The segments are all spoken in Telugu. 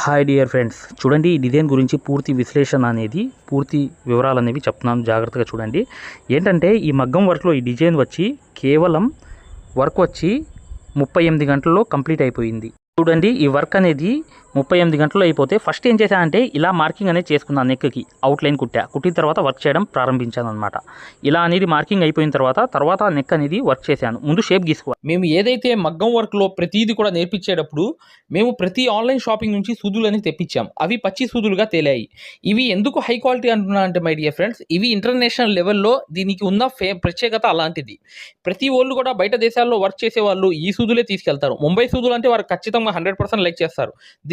హాయ్ డియర్ ఫ్రెండ్స్ చూడండి ఈ డిజైన్ గురించి పూర్తి విశ్లేషణ అనేది పూర్తి వివరాలు అనేవి చెప్తున్నాను. జాగ్రత్తగా చూడండి. ఏంటంటే ఈ మగ్గం వర్క్లో ఈ డిజైన్ వచ్చి కేవలం వర్క్ వచ్చి ముప్పై ఎనిమిది గంటల్లో కంప్లీట్ అయిపోయింది. చూడండి ఈ వర్క్ అనేది ముప్పై ఎనిమిది గంటలు అయిపోతే ఫస్ట్ ఏం చేశానంటే ఇలా మార్కింగ్ అనేది చేసుకున్నాను నెక్కి. అవుట్లైన్ కుట్టా. కుట్టిన తర్వాత వర్క్ చేయడం ప్రారంభించాను అనమాట ఇలా అనేది మార్కింగ్ అయిపోయిన తర్వాత తర్వాత నెక్ అనేది వర్క్ చేశాను. ముందు షేప్ గీసుకోవాలి. మేము ఏదైతే మగ్గం వర్క్లో ప్రతిదీ కూడా నేర్పించేటప్పుడు మేము ప్రతి ఆన్లైన్ షాపింగ్ నుంచి సూదులు అనేది తెప్పించాం. అవి పచ్చి సూదులుగా తేలాయి. ఇవి ఎందుకు హై క్వాలిటీ అంటున్నా అంటే మై డియర్ ఫ్రెండ్స్ ఇవి ఇంటర్నేషనల్ లెవెల్లో దీనికి ఉన్న ఫే ప్రత్యేకత అలాంటిది. ప్రతి వాళ్ళు కూడా బయట దేశాల్లో వర్క్ చేసే వాళ్ళు ఈ సూదులే తీసుకెళ్తారు. ముంబై సూదులు అంటే వారు ఖచ్చితంగా హండ్రెడ్ పర్సెంట్ లైక్ చేస్తారు.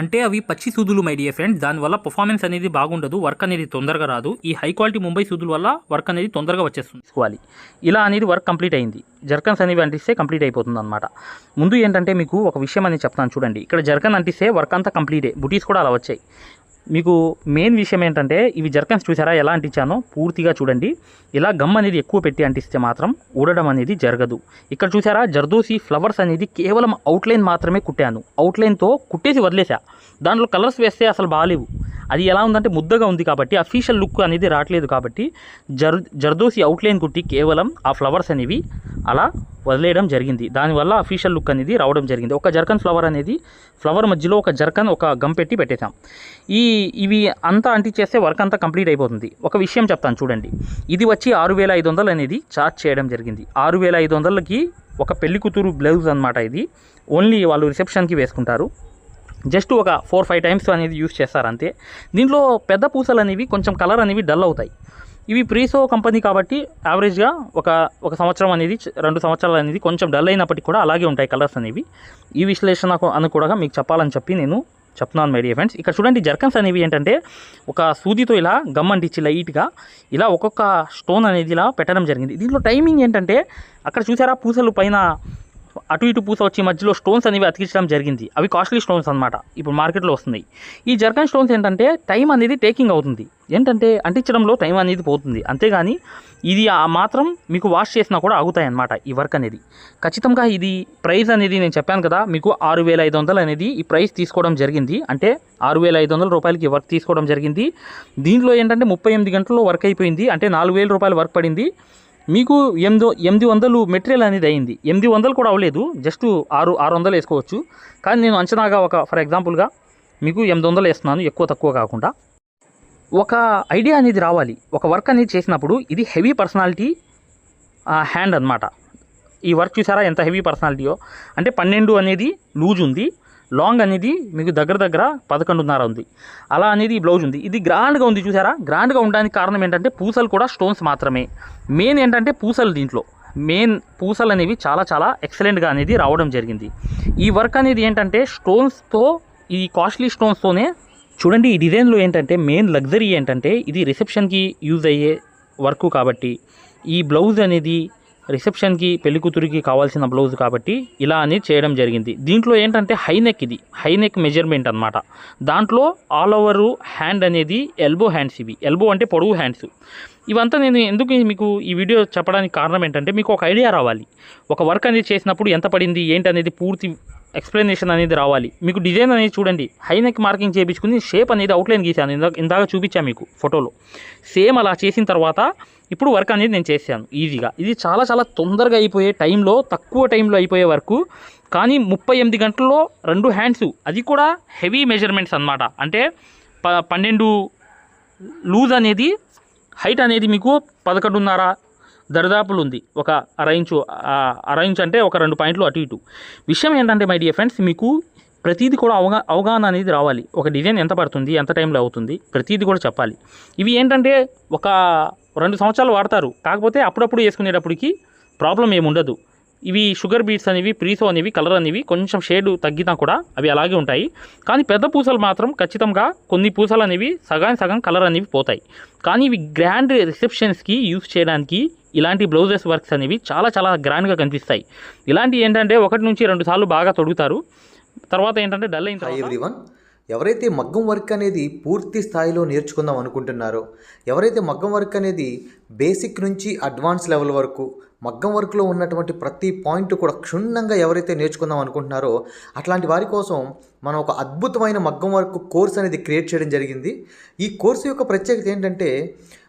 అంటే అవి పచ్చి సూదులు మై డియర్ ఫ్రెండ్స్ దానివల్ల పర్ఫార్మెన్స్ అనేది బాగుండదు వర్క్ అనేది తొందరగా రాదు. ఈ హై క్వాలిటీ ముంబై సూదుల వల్ల వర్క్ అనేది తొందరగా వచ్చేస్తుంది. తీసుకోవాలి. ఇలా అనేది వర్క్ కంప్లీట్ అయింది. జర్కన్స్ అనేవి అంటిస్తే కంప్లీట్ అయిపోతుంది అనమాట ముందు ఏంటంటే మీకు ఒక విషయం అనేది చెప్తాను చూడండి. ఇక్కడ జర్కన్ అంటిస్తే వర్క్ అంతా కంప్లీటే బుటీస్ కూడా అలా వచ్చాయి. మీకు మెయిన్ విషయం ఏంటంటే ఇవి జర్కన్స్ చూసారా? ఎలా అంటించానో పూర్తిగా చూడండి. ఇలా గమ్ అనేది ఎక్కువ పెట్టి అంటిస్తే మాత్రం ఊడడం అనేది జరగదు. ఇక్కడ చూసారా? జర్దోసి ఫ్లవర్స్ అనేది కేవలం అవుట్లైన్ మాత్రమే కుట్టాను. అవుట్లైన్తో కుట్టేసి వదిలేసా. దాంట్లో కలర్స్ వేస్తే అసలు బాగాలేవు అది ఎలా ఉందంటే ముద్దగా ఉంది కాబట్టి అఫీషియల్ లుక్ అనేది రావట్లేదు కాబట్టి జర్ జర్దోసి అవుట్లైన్ కుట్టి కేవలం ఆ ఫ్లవర్స్ అనేవి అలా వదిలేయడం జరిగింది. దానివల్ల అఫీషియల్ లుక్ అనేది రావడం జరిగింది. ఒక జర్కన్ ఫ్లవర్ అనేది ఫ్లవర్ మధ్యలో ఒక జర్కన్ ఒక గమ్ పెట్టి పెట్టేశాం. ఈ ఇవి అంతా అంటించేస్తే వర్క్ అంతా కంప్లీట్ అయిపోతుంది. ఒక విషయం చెప్తాను చూడండి. ఇది వచ్చి ఆరు వేల ఐదు వందలు అనేది ఛార్జ్ చేయడం జరిగింది. ఆరు వేల ఐదు వందలకి ఒక పెళ్ళి కూతురు బ్లౌజ్ అనమాట ఇది. ఓన్లీ వాళ్ళు రిసెప్షన్కి వేసుకుంటారు. జస్ట్ ఒక ఫోర్ ఫైవ్ టైమ్స్ అనేది యూస్ చేస్తారు అంతే దీంట్లో పెద్ద పూసలు అనేవి కొంచెం కలర్ అనేవి డల్ అవుతాయి. ఇవి ప్రీసో కంపెనీ కాబట్టి యావరేజ్గా ఒక ఒక సంవత్సరం అనేది రెండు సంవత్సరాలు అనేది కొంచెం డల్ అయినప్పటికీ కూడా అలాగే ఉంటాయి కలర్స్ అనేవి. ఈ విశ్లేషణ అని కూడా మీకు చెప్పాలని చెప్పి నేను చెప్తున్నాను మై డియర్ ఫ్రెండ్స్. ఇక్కడ చూడండి జర్కన్స్ అనేవి ఏంటంటే ఒక సూదితో ఇలా గమ్ అంటించి లైట్గా ఇలా ఒక్కొక్క స్టోన్ అనేది ఇలా పెట్టడం జరిగింది. దీంట్లో టైమింగ్ ఏంటంటే అక్కడ చూసారా? పూసలు పైన అటు ఇటు పూస వచ్చి మధ్యలో స్టోన్స్ అనేవి అతికించడం జరిగింది. అవి కాస్ట్లీ స్టోన్స్ అనమాట ఇప్పుడు మార్కెట్లో వస్తున్నాయి. ఈ జర్కన్ స్టోన్స్ ఏంటంటే టైం అనేది టేకింగ్ అవుతుంది. ఏంటంటే అంటించడంలో టైం అనేది పోతుంది. అంతేగాని ఇది ఆ మాత్రం మీకు వాష్ చేసినా కూడా ఆగుతాయి అన్నమాట ఈ వర్క్ అనేది. ఖచ్చితంగా ఇది ప్రైస్ అనేది నేను చెప్పాను కదా మీకు ఆరు వేల ఐదు వందలు అనేది ఈ ప్రైస్ తీసుకోవడం జరిగింది. అంటే ఆరు వేల ఐదు వందల రూపాయలకి వర్క్ తీసుకోవడం జరిగింది. దీంట్లో ఏంటంటే ముప్పై ఎనిమిది గంటల్లో వర్క్ అయిపోయింది. అంటే నాలుగు వేల రూపాయలు వర్క్ పడింది. మీకు ఎనిమిది ఎనిమిది వందలు మెటీరియల్ అనేది అయింది. ఎనిమిది వందలు కూడా అవ్వలేదు. జస్ట్ ఆరు ఆరు వందలు వేసుకోవచ్చు. కానీ నేను అంచనాగా ఒక ఫర్ ఎగ్జాంపుల్గా మీకు ఎనిమిది వందలు వేస్తున్నాను. ఎక్కువ తక్కువ కాకుండా. ఒక ఐడియా అనేది రావాలి. ఒక వర్క్ అనేది చేసినప్పుడు ఇది హెవీ పర్సనాలిటీ హ్యాండ్ అన్నమాట. ఈ వర్క్ చూసారా ఎంత హెవీ పర్సనాలిటీయో అంటే పన్నెండు అనేది లూజ్ ఉంది. లాంగ్ అనేది మీకు దగ్గర దగ్గర పదకొండున్నర ఉంది. అలా అనేది ఈ బ్లౌజ్ ఉంది. ఇది గ్రాండ్గా ఉంది చూసారా? గ్రాండ్గా ఉండడానికి కారణం ఏంటంటే పూసలు కూడా స్టోన్స్ మాత్రమే. మెయిన్ ఏంటంటే పూసలు దీంట్లో. మెయిన్ పూసలు అనేవి చాలా చాలా ఎక్సలెంట్గా అనేది రావడం జరిగింది. ఈ వర్క్ అనేది ఏంటంటే స్టోన్స్తో ఈ కాస్ట్లీ స్టోన్స్తోనే చూడండి ఈ డిజైన్లో ఏంటంటే మెయిన్ లగ్జరీ ఏంటంటే ఇది రిసెప్షన్కి యూజ్ అయ్యే వర్క్ కాబట్టి ఈ బ్లౌజ్ అనేది రిసెప్షన్కి పెళ్ళి కూతురికి కావాల్సిన బ్లౌజ్ కాబట్టి ఇలా అనేది చేయడం జరిగింది. దీంట్లో ఏంటంటే హై నెక్ ఇది. హై నెక్ మెజర్మెంట్ అనమాట దాంట్లో ఆల్ ఓవర్ హ్యాండ్ అనేది ఎల్బో హ్యాండ్స్ ఇవి. ఎల్బో అంటే పొడవు హ్యాండ్స్ ఇవంతా నేను ఎందుకు మీకు ఈ వీడియో చెప్పడానికి కారణం ఏంటంటే మీకు ఒక ఐడియా రావాలి. ఒక వర్క్ అనేది చేసినప్పుడు ఎంత పడింది ఏంటి అనేది పూర్తి ఎక్స్ప్లెనేషన్ అనేది రావాలి. మీకు డిజైన్ అనేది చూడండి. హై నెక్ మార్కింగ్ చేయించుకుని షేప్ అనేది అవుట్లైన్ గీశాను. ఇందాక ఇందాక చూపించాను మీకు ఫోటోలో. సేమ్ అలా చేసిన తర్వాత ఇప్పుడు వర్క్ అనేది నేను చేశాను. ఈజీగా. ఇది చాలా చాలా తొందరగా అయిపోయే టైంలో తక్కువ టైంలో అయిపోయే వరకు. కానీ ముప్పై ఎనిమిది గంటల్లో రెండు హ్యాండ్స్. అది కూడా హెవీ మెజర్మెంట్స్ అన్నమాట. అంటే ప పన్నెండు లూజ్ అనేది హైట్ అనేది మీకు పదకొండున్నర దరిదాపులు ఉంది ఒక అరైంచు ఇంచు అంటే ఒక రెండు పాయింట్లు అటు ఇటు. విషయం ఏంటంటే మై డియర్ ఫ్రెండ్స్ మీకు ప్రతిదీ కూడా అవగా అవగాహన అనేది రావాలి. ఒక డిజైన్ ఎంత పడుతుంది ఎంత టైంలో అవుతుంది ప్రతిదీ కూడా చెప్పాలి. ఇవి ఏంటంటే ఒక రెండు సంవత్సరాలు వాడతారు. కాకపోతే అప్పుడప్పుడు వేసుకునేటప్పటికి ప్రాబ్లం ఏమి ఉండదు. ఇవి షుగర్ బీట్స్ అనేవి ప్రీసో అనేవి కలర్ అనేవి కొంచెం షేడ్ తగ్గినా కూడా అవి అలాగే ఉంటాయి. కానీ పెద్ద పూసలు మాత్రం ఖచ్చితంగా కొన్ని పూసలు అనేవి సగానికి సగం కలర్ అనేవి పోతాయి. కానీ ఇవి గ్రాండ్ రిసెప్షన్స్కి యూస్ చేయడానికి ఇలాంటి బ్లౌజెస్ వర్క్స్ అనేవి చాలా చాలా గ్రాండ్గా కనిపిస్తాయి. ఇలాంటి ఏంటంటే ఒకటి నుంచి రెండు సార్లు బాగా తొడుగుతారు. తర్వాత ఏంటంటే డల్ అయిన ఎవ్రీవన్ ఎవరైతే మగ్గం వర్క్ అనేది పూర్తి స్థాయిలో నేర్చుకుందాం అనుకుంటున్నారో ఎవరైతే మగ్గం వర్క్ అనేది బేసిక్ నుంచి అడ్వాన్స్ లెవెల్ వరకు మగ్గం వర్క్లో ఉన్నటువంటి ప్రతి పాయింట్ కూడా క్షుణ్ణంగా ఎవరైతే నేర్చుకుందాం అనుకుంటున్నారో అట్లాంటి వారి కోసం మనం ఒక అద్భుతమైన మగ్గం వర్క్ కోర్స్ అనేది క్రియేట్ చేయడం జరిగింది. ఈ కోర్సు యొక్క ప్రత్యేకత ఏంటంటే